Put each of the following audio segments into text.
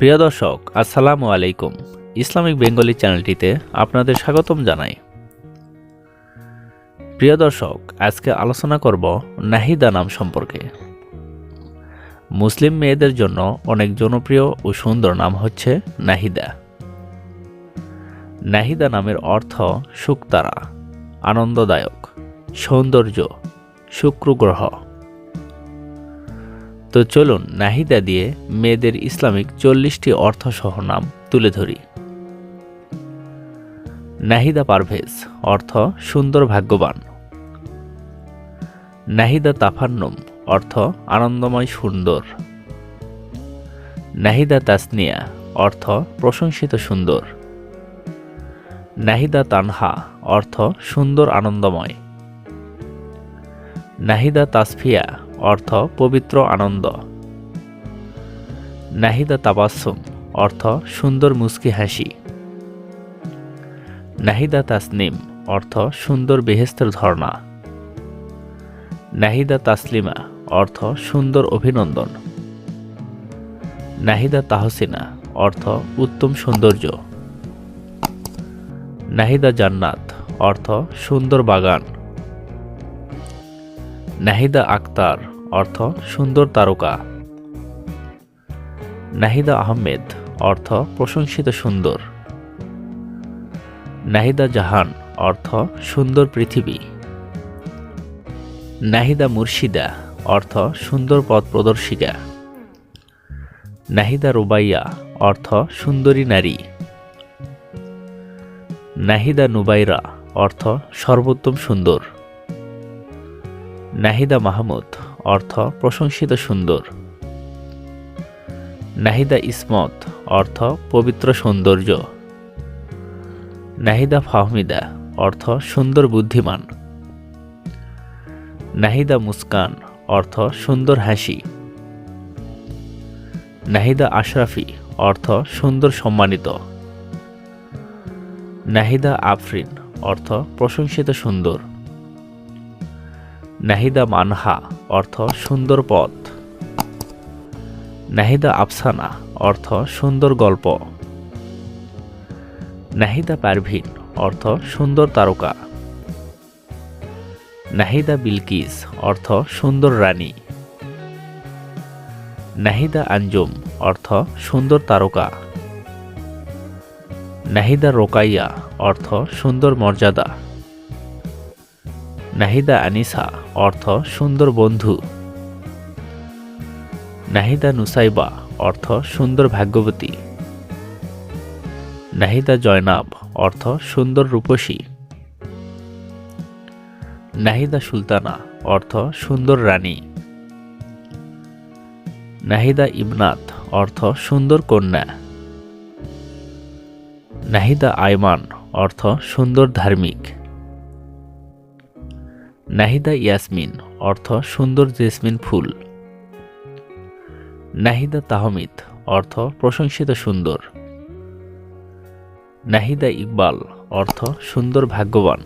প্রিয় দর্শক, আসসালামু আলাইকুম। ইসলামিক বেঙ্গলি চ্যানেলটিতে আপনাদের স্বাগতম জানাই। প্রিয় দর্শক, আজকে আলোচনা করব নাহিদা নাম সম্পর্কে। মুসলিম মেয়েদের জন্য অনেক জনপ্রিয় ও সুন্দর নাম হচ্ছে নাহিদা। নাহিদা নামের অর্থ শুকতারা, আনন্দদায়ক, সৌন্দর্য শুক্র গ্রহ তো চলুন নাহিদা দিয়ে মেয়েদের ইসলামিক চল্লিশটি অর্থসহ নাম তুলে ধরি। নাহিদা পারভেজ, অর্থ সুন্দর ভাগ্যবান। নাহিদা তাফান্নুম, অর্থ আনন্দময় সুন্দর। নাহিদা তাসনিয়া, অর্থ প্রশংসিত সুন্দর। নাহিদা তানহা, অর্থ সুন্দর আনন্দময়। নাহিদা তাসফিয়া অর্থ পবিত্র আনন্দ। নাহিদা তাবাসুম অর্থ সুন্দর মুস্কি হাসি। নাহিদা তাসনিম, অর্থ সুন্দর বেহেস্তের ধর্ণা নাহিদা তাসলিমা, অর্থ সুন্দর অভিনন্দন। নাহিদা তাহসিনা, অর্থ উত্তম সৌন্দর্য। নাহিদা জান্নাত, অর্থ সুন্দর বাগান। নাহিদা আক্তার অর্থ, সুন্দর তারকা। নাহিদা আহমেদ, অর্থ, প্রশংসিত সুন্দর। নাহিদা জাহান, অর্থ, সুন্দর পৃথিবী। নাহিদা মুর্শিদা, অর্থ, সুন্দর পথ প্রদর্শিকা। নাহিদা রুবাইয়া, অর্থ, সুন্দরী নারী। নাহিদা নুবাইরা, অর্থ, সর্বোত্তম সুন্দর। নাহিদা মাহমুদ অর্থ প্রশংসিত সুন্দর। নাহিদা ইসমত, অর্থ পবিত্র সৌন্দর্য। নাহিদা ফাহমিদা, অর্থ সুন্দর বুদ্ধিমান। নাহিদা মুস্কান, অর্থ সুন্দর হাসি। নাহিদা আশরাফি, অর্থ সুন্দর সম্মানিত। নাহিদা আফরিন, অর্থ প্রশংসিত সুন্দর। নাহিদা মানহা অর্থ সুন্দর পথ। নাহিদা আফসানা, অর্থ সুন্দর গল্প। নাহিদা পারভিন, অর্থ সুন্দর তারকা। নাহিদা বিলকিস, অর্থ সুন্দর রানী। নাহিদা আঞ্জুম, অর্থ সুন্দর তারকা। নাহিদা রোকাইয়া, অর্থ সুন্দর মর্যাদা। নাহিদা আনিসা, অর্থ সুন্দর বন্ধু। নাহিদা নুসাইবা, অর্থ সুন্দর ভাগ্যবতী। নাহিদা জয়নাব, অর্থ সুন্দর রূপসী। নাহিদা সুলতানা, অর্থ সুন্দর রানী। নাহিদা ইবনাত অর্থ সুন্দর কন্যা। নাহিদা আয়মান, অর্থ সুন্দর ধার্মিক। নাহিদা ইয়াসমিন, অর্থ সুন্দর জেসমিন ফুল। নাহিদা তাহমিদ, অর্থ প্রশংসিত সুন্দর। নাহিদা ইকবাল, অর্থ সুন্দর ভাগ্যবান।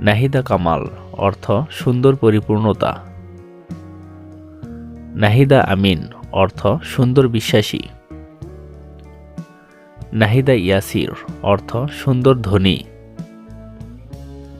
নাহিদা কামাল, অর্থ সুন্দর পরিপূর্ণতা। নাহিদা আমিন, অর্থ সুন্দর বিশ্বাসী। নাহিদা ইয়াসির, অর্থ সুন্দর ধনী।